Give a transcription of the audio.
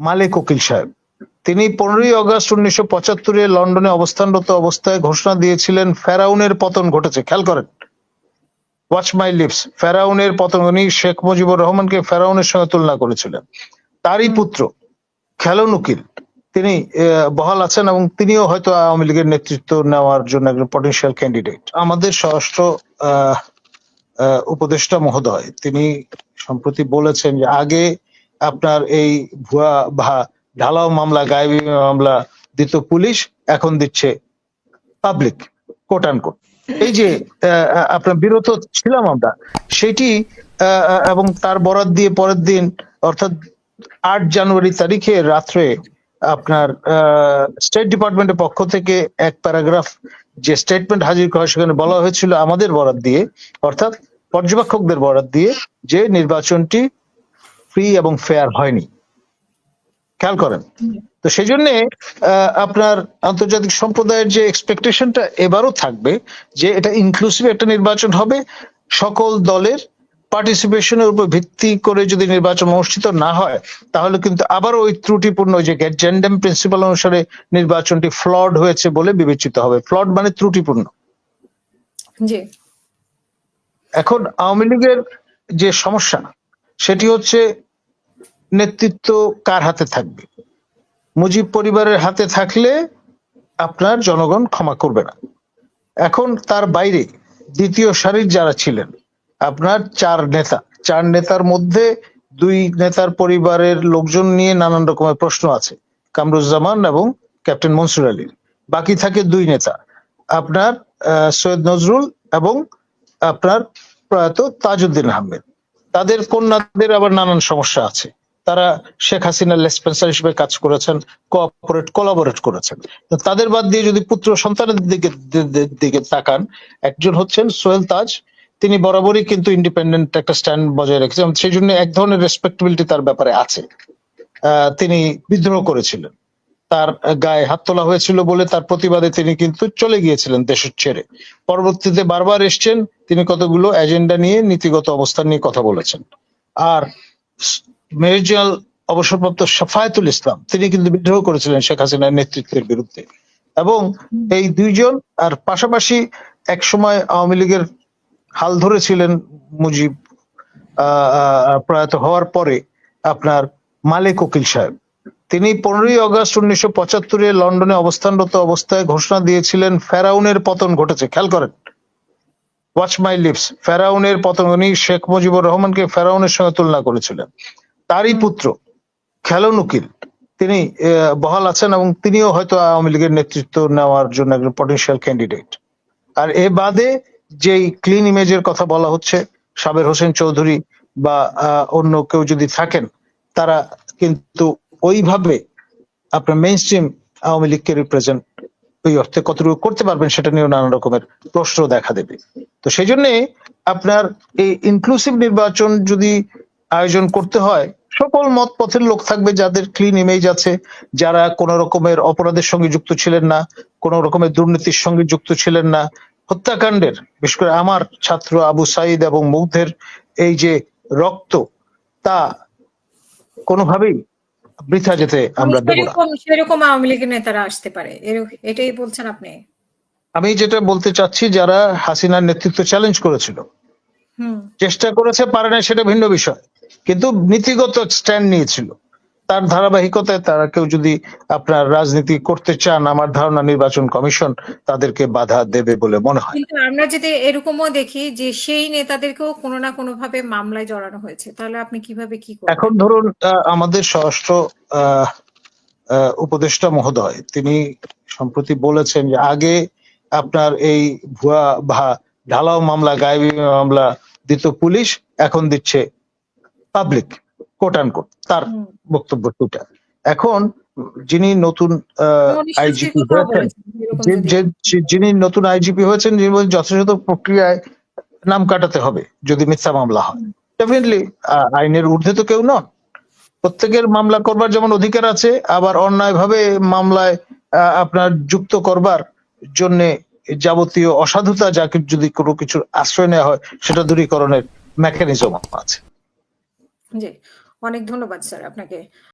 মালেক উকিল সাহেব। তিনি পনেরোই আগস্ট উনিশশো পঁচাত্তরে লন্ডনে অবস্থানরত অবস্থায় ঘোষণা দিয়েছিলেন, ফেরাউনের পতন ঘটেছে। খেয়াল করেন। ওয়াচ মাই লিপস ফেরাউনের পতন। উনি শেখ মুজিবুর রহমানকে ফেরাউনের সঙ্গে তুলনা করেছিলেন। তারই পুত্র, খেলন উকিল। তিনি বহাল আছেন এবং তিনিও হয়তো আওয়ামী লীগের নেতৃত্ব নেওয়ার জন্য একজন পটেনশিয়াল ক্যান্ডিডেট আমাদের স্বরাষ্ট্র উপদেষ্টা মহোদয়, তিনি সম্প্রতি বলেছেন যে আগে আপনার এই ভুয়া বা ঢালাও মামলা, গায়েবী মামলা দিত পুলিশ, এখন দিচ্ছে পাবলিক কোট কোট এই যে আপনার বিরত ছিলাম আমরা, সেটি এবং তার বরাত দিয়ে পরের দিন, অর্থাৎ আট জানুয়ারি তারিখে রাত্রে আপনার স্টেট ডিপার্টমেন্টের পক্ষ থেকে এক প্যারাগ্রাফ যে স্টেটমেন্ট হাজির করা, সেখানে বলা হয়েছিল আমাদের বরাত দিয়ে, অর্থাৎ পর্যবেক্ষকদের বরাত দিয়ে যে নির্বাচনটি ফ্রি এবং ফেয়ার হয়নি। খেয়াল করেন। তো সেই জন্য আপনার আন্তর্জাতিক সম্প্রদায়ের যে এক্সপেকটেশনটা এবারও থাকবে যে এটা ইনক্লুসিভ একটা নির্বাচন হবে সকল দলের পার্টিসিপেশনের উপর ভিত্তি করে যদি নির্বাচন অনুষ্ঠিত না হয় তাহলে কিন্তু আবার ওই ত্রুটিপূর্ণ যে জেন্ডাম প্রিন্সিপাল অনুসারে নির্বাচনটি ফ্লড হয়েছে বলে বিবেচিত হবে। ফ্লড মানে ত্রুটিপূর্ণ। এখন আওয়ামী লীগের যে সমস্যা সেটি হচ্ছে নেতৃত্ব কার হাতে থাকবে? মুজিব পরিবারের হাতে থাকলে আপনার জনগণ ক্ষমা করবে না। এখন তার বাইরে দ্বিতীয় সারির যারা ছিলেন, আপনার চার নেতা, চার নেতার মধ্যে দুই নেতার পরিবারের লোকজন নিয়ে নানান রকমের প্রশ্ন আছে, কামরুজ্জামান এবং ক্যাপ্টেন মনসুর আলীর বাকি থাকে দুই নেতা, আপনার সৈয়দ নজরুল এবং আপনার প্রয়াত তাজউদ্দিন আহমেদ। তাদের কন্যাদের আবার নানান সমস্যা আছে। তারা শেখ হাসিনা লেসপেন্সার হিসেবে কাজ করেছেন কোঅপারেট কোলাবোরেট করেছেন। তাদের বাদ দিয়ে যদি পুত্র সন্তানের দিকে দিকে তাকান, একজন হচ্ছেন সোহেল তাজ, তিনি বরাবরই কিন্তু ইন্ডিপেন্ডেন্ট একটা স্ট্যান্ড বজায় রেখেছেন সেই জন্য এক ধরনের রেসপেক্টেবিলিটি তার ব্যাপারে আছে। তিনি বিদ্রোহ করেছিলেন। তার গায়ে হাত তোলা হয়েছিল বলে তার প্রতিবাদে তিনি কিন্তু চলে গিয়েছিলেন দেশ ছেড়ে। পরবর্তীতে বারবার এসছেন, তিনি কতগুলো এজেন্ডা নিয়ে, নীতিগত অবস্থান নিয়ে কথা বলেছেন। আর মেজর অবসরপ্রাপ্ত সাফায়াতুল ইসলাম, তিনি কিন্তু বিদ্রোহ করেছিলেন শেখ হাসিনার নেতৃত্বের বিরুদ্ধে। এবং এই দুইজন, আর পাশাপাশি এক সময় আওয়ামী লীগের হাল ধরেছিলেন মুজিব প্রয়াত হওয়ার পরে আপনার মালেক উকিল সাহেব। তিনি পনেরোই আগস্ট উনিশশো পঁচাত্তরে লন্ডনে অবস্থানরত অবস্থায় ঘোষণা দিয়েছিলেন, ফেরাউনের পতন ঘটেছে। খেয়াল করেন। ওয়াচ মাই লিপস ফেরাউনের পতন, উনি শেখ মুজিবুর রহমানকে ফেরাউনের সঙ্গে তুলনা করেছিলেন। তারই পুত্র খেলন উকিল তিনি বহাল আছেন এবং তিনিও হয়তো আওয়ামী লীগের নেতৃত্ব নেওয়ার জন্য একজন পটেনশিয়াল ক্যান্ডিডেট আর এ বাদে যেই ক্লিন ইমেজের কথা বলা হচ্ছে সাবের হোসেন চৌধুরী বা অন্য কেউ যদি থাকেন তারা কিন্তু ওইভাবে আপনার মেইন স্ট্রিম আওয়ামী লীগকে রিপ্রেজেন্ট ওই অর্থে কতটুকু করতে পারবেন সেটা নিয়েও নানা রকমের প্রশ্ন দেখা দেবে। তো সেই জন্য আপনার এই ইনক্লুসিভ নির্বাচন যদি আয়োজন করতে হয়। সকল মত পথের লোক থাকবে যাদের ক্লিন ইমেজ আছে যারা কোন রকমের অপরাধের সঙ্গে যুক্ত ছিলেন না কোন রকমের দুর্নীতির সঙ্গে যুক্ত ছিলেন না। হত্যাকাণ্ডের বিশেষ করে আমার ছাত্র আবু সাইদ এবং মুগ্ধের এই যে রক্ত তা কোনোভাবেই বৃথা যেতে আমরা দেব না। সেরকম আওয়ামী লীগের নেতারা আসতে পারে। এটাই বলছেন আপনি? আমি যেটা বলতে চাচ্ছি যারা হাসিনার নেতৃত্ব চ্যালেঞ্জ করেছিল হুম। চেষ্টা করেছে পারে না সেটা ভিন্ন বিষয়। কিন্তু নীতিগত স্ট্যান্ড নিয়েছিল। তার ধারাবাহিকতায় তারা কেউ যদি আপনার রাজনীতি করতে চান আমার ধারণা নির্বাচন কমিশন তাদেরকে বাধা দেবে বলে মনে হয়। কিন্তু আমরা যদি এরকমও দেখি যে সেই নেতাদেরকেও কোনো না কোনো ভাবে মামলায় জড়ানো হয়েছে তাহলে আপনি কীভাবে কি করবেন? এখন ধরুন আহ, আমাদের স্বরাষ্ট্র উপদেষ্টা মহোদয় তিনি সম্প্রতি বলেছেন যে আগে আপনার এই ভুয়া বা ঢালাও মামলা গায়েবী মামলা দিত পুলিশ এখন দিচ্ছে পাবলিক কোট কোট তার বক্তব্য সেটা। এখন যিনি নতুন আইজিপি হয়েছেন যে- যে- যে- যিনি নতুন আইজিপি হয়েছেন যিনি বলেছেন যথাযথ প্রক্রিয়ায় নাম কাটাতে হবে যদি মিথ্যা মামলা হয়। ডেফিনেটলি আইনের ঊর্ধ্বে তো কেউ নন। প্রত্যেকের মামলা করবার যেমন অধিকার আছে আবার অন্যায়ভাবে মামলায় আহ, আপনার যুক্ত করবার জন্য যাবতীয় অসাধুতা যাকে যদি কোনো কিছুর আশ্রয় নেওয়া হয় সেটা দূরীকরণের মেকানিজম আছে। জি অনেক ধন্যবাদ স্যার আপনাকে।